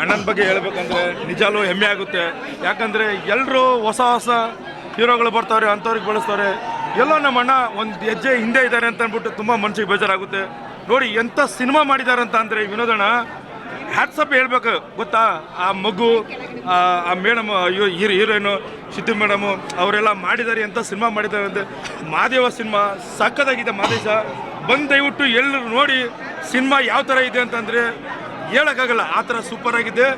ಅಣ್ಣನ ಬಗ್ಗೆ ಹೇಳ್ಬೇಕಂದ್ರೆ ನಿಜಾಲು ಹೆಮ್ಮೆ ಆಗುತ್ತೆ. ಯಾಕಂದ್ರೆ ಎಲ್ಲರೂ ಹೊಸ ಹೊಸ ಹೀರೋಗಳು ಬರ್ತಾರೆ, ಅಂಥವ್ರಿಗೆ ಬಳಸ್ತಾರೆ. ಎಲ್ಲೋ ನಮ್ಮ ಅಣ್ಣ ಒಂದು ಹೆಜ್ಜೆ ಹಿಂದೆ ಇದ್ದಾರೆ ಅಂತ ಅಂದ್ಬಿಟ್ಟು ತುಂಬ ಮನ್ಸಿಗೆ ಬೇಜಾರಾಗುತ್ತೆ. ನೋಡಿ ಎಂಥ ಸಿನಿಮಾ ಮಾಡಿದ್ದಾರೆ ಅಂತ ಅಂದರೆ ವಿನೋದಣ್ಣ ಹ್ಯಾಟ್ಸಪ್ ಹೇಳ್ಬೇಕು. ಗೊತ್ತಾ? ಆ ಮಗು, ಆ madam hero, heroine, Siddu madam, ಅವರೆಲ್ಲ ಮಾಡಿದ್ದಾರೆ ಅಂತ ಸಿನಿಮಾ ಮಾಡಿದ್ದಾರೆ ಅಂತ ಮಾದೇವ ಸಿನಿಮಾ ಸಕ್ಕತ್ತಾಗಿದೆ ಮಾದೇಶ. ಬಂದು ದಯವಿಟ್ಟು ಎಲ್ಲರೂ ನೋಡಿ ಸಿನಿಮಾ ಯಾವ ಥರ ಇದೆ ಅಂತಂದರೆ ಹೇಳೋಕ್ಕಾಗಲ್ಲ. ಆ ಥರ ಸೂಪರ್ ಆಗಿದೆ.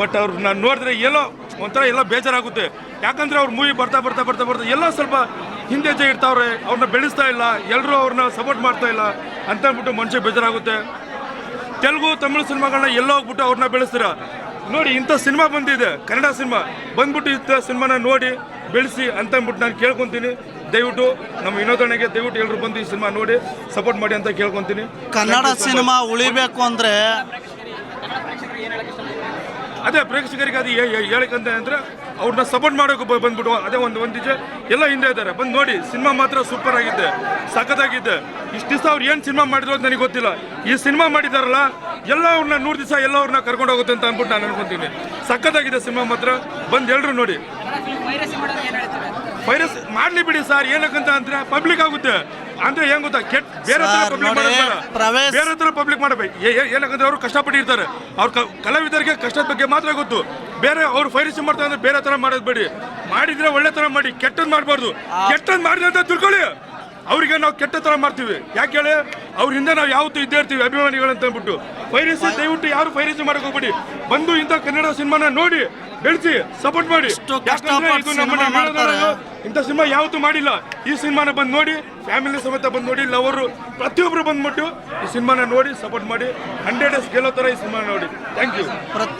ಬಟ್ ನಾನು ನೋಡಿದ್ರೆ ಎಲ್ಲೋ ಒಂಥರ ಎಲ್ಲ ಬೇಜಾರಾಗುತ್ತೆ. ಯಾಕಂದರೆ ಅವ್ರ ಮೂವಿ ಬರ್ತಾ ಬರ್ತಾ ಬರ್ತಾ ಬರ್ತಾ ಎಲ್ಲ ಸ್ವಲ್ಪ ಹಿಂದೆ ಜೆ ಇರ್ತಾವ್ರೆ ಅವ್ರನ್ನ ಬೆಳೆಸ್ತಾ ಇಲ್ಲ ಎಲ್ಲರೂ ಅವ್ರನ್ನ ಸಪೋರ್ಟ್ ಮಾಡ್ತಾ ಇಲ್ಲ ಅಂತ ಅಂದ್ಬಿಟ್ಟು ಮನುಷ್ಯ ಬೇಜಾರಾಗುತ್ತೆ. ತೆಲುಗು ತಮಿಳು ಸಿನಿಮಾಗಳನ್ನ ಎಲ್ಲ ಹೋಗ್ಬಿಟ್ಟು ಅವ್ರನ್ನ ಬೆಳೆಸ್ತೀರ? ನೋಡಿ ಇಂಥ ಸಿನಿಮಾ ಬಂದಿದೆ ಕನ್ನಡ ಸಿನಿಮಾ. ಬಂದ್ಬಿಟ್ಟು ಇಂಥ ಸಿನಿಮಾನ ನೋಡಿ ಬೆಳೆಸಿ ಅಂತ ಅಂದ್ಬಿಟ್ಟು ನಾನು ಕೇಳ್ಕೊತೀನಿ. ದಯವಿಟ್ಟು ನಮ್ಮ ವಿನೋದನೆಗೆ ದಯವಿಟ್ಟು ಎಲ್ಲರೂ ಬಂದು ಈ ಸಿನಿಮಾ ನೋಡಿ ಸಪೋರ್ಟ್ ಮಾಡಿ ಅಂತ ಕೇಳ್ಕೊತೀನಿ. ಕನ್ನಡ ಸಿನಿಮಾ ಉಳಿಬೇಕು ಅಂದ್ರೆ ಅದೇ ಪ್ರೇಕ್ಷಕರಿಗೆ ಅದು ಹೇಳಕ್ಕಂತ ಅಂದ್ರೆ ಅವ್ರನ್ನ ಸಪೋರ್ಟ್ ಮಾಡೋಕೆ ಬಂದ್ಬಿಟ್ಟು ಅದೇ ಒಂದು ಒಂದು ನಿಜ ಎಲ್ಲ ಹಿಂದೆ ಇದ್ದಾರೆ. ಬಂದು ನೋಡಿ, ಸಿನಿಮಾ ಮಾತ್ರ ಸೂಪರ್ ಆಗಿದೆ, ಸಖತ್ತಾಗಿದೆ. ಇಷ್ಟು ದಿವಸ ಅವ್ರು ಏನು ಸಿನಿಮಾ ಮಾಡಿದ್ರು ಅಂತ ನನಗೆ ಗೊತ್ತಿಲ್ಲ. ಈ ಸಿನಿಮಾ ಮಾಡಿದಾರಲ್ಲ, ಎಲ್ಲ ಅವ್ರನ್ನ ನೂರು ದಿವಸ ಎಲ್ಲ ಅವ್ರನ್ನ ಕರ್ಕೊಂಡು ಹೋಗುತ್ತೆ ಅಂತ ಅಂದ್ಬಿಟ್ಟು ನಾನು ಅನ್ಕೊಂತೀನಿ. ಸಖತ್ತಾಗಿದೆ ಸಿನಿಮಾ ಮಾತ್ರ. ಬಂದು ಎಲ್ಲರೂ ನೋಡಿ. ವೈರಸ್ ಮಾಡ್ಲಿ ಬಿಡಿ ಸರ್ ಏನಕ್ಕಂತ ಅಂದ್ರೆ ಪಬ್ಲಿಕ್ ಆಗುತ್ತೆ. ಅಂದ್ರೆ ಏನ್ ಗೊತ್ತಾ? ಕೆಟ್ಟ ಬೇರೆ ತರ Sir, ಪಬ್ಲಿಕ್ ನೋಡಿ, ಪ್ರವೇಶ್- ಬೇರೆ ತರ ಪಬ್ಲಿಕ್ ಮಾಡಬೇಕು. ಏನಕ್ಕಂದ್ರೆ ಅವರು ಕಷ್ಟಪಟ್ಟಿರ್ತಾರೆ. ಅವ್ರ ಕ- ಕಲಾವಿದರಿಗೆ ಕಷ್ಟದ ಬಗ್ಗೆ ಮಾತ್ರ ಗೊತ್ತು. ಬೇರೆ ಅವ್ರು ಫೈರಿಸ್ ಮಾಡ್ತಾರೆ ಅಂದ್ರೆ ಬೇರೆ ತರ ಮಾಡೋದು ಬೇಡಿ. ಮಾಡಿದ್ರೆ ಒಳ್ಳೆ ತರ ಮಾಡಿ ಕೆಟ್ಟದ್ ಮಾಡಬಾರ್ದು. ಕೆಟ್ಟದ್ ಮಾಡಿದ್ರೆ ಅಂತ ತಿಳ್ಕೊಳ್ಳಿ. ಅವ್ರಿಗೆ ನಾವು ಕೆಟ್ಟ ತರ ಮಾಡ್ತೀವಿ. ಯಾಕೆ ಹೇಳಿ? ಅವ್ರ ಹಿಂದೆ ನಾವು ಯಾವತ್ತೂ ಇದ್ದೇ ಇರ್ತೀವಿ ಅಭಿಮಾನಿಗಳು ಅಂತ ಅಂದ್ಬಿಟ್ಟು ಫೈರಿಸ್ ದಯವಿಟ್ಟು ಯಾರು ಫೈರಿಸಿ ಮಾಡಕ್ ಹೋಗ್ಬೇಡಿ. ಬಂದು ಇಂಥ ಕನ್ನಡ ಸಿನಿಮಾನ ನೋಡಿ. ಬೆಳೆಸಿ ಸಪೋರ್ಟ್ ಮಾಡಿ. ಎಷ್ಟು ಯಾಕಂದ್ರೆ ಇದು ನಮ್ಮ ಸಿನಿಮಾ ಯಾವತ್ತು ಇಂಥ ಸಿನಿಮಾ ಯಾವತ್ತೂ ಮಾಡಿಲ್ಲ. ಈ ಸಿನಿಮಾನ ಬಂದು ನೋಡಿ ಫ್ಯಾಮಿಲಿ ಸಮೇತ ಬಂದು ನೋಡಿ ಲವರು ಪ್ರತಿಯೊಬ್ಬರು ಬಂದ್ಬಿಟ್ಟು ಈ ಸಿನಿಮಾನ ನೋಡಿ ಸಪೋರ್ಟ್ ಮಾಡಿ ಹಂಡ್ರೆಡ್ ಡೇಸ್ ಗೆಲ್ಲೋ ಥರ ಈ ಸಿನಿಮಾ ನೋಡಿ. ಥ್ಯಾಂಕ್ ಯು ಪ್ರತಿ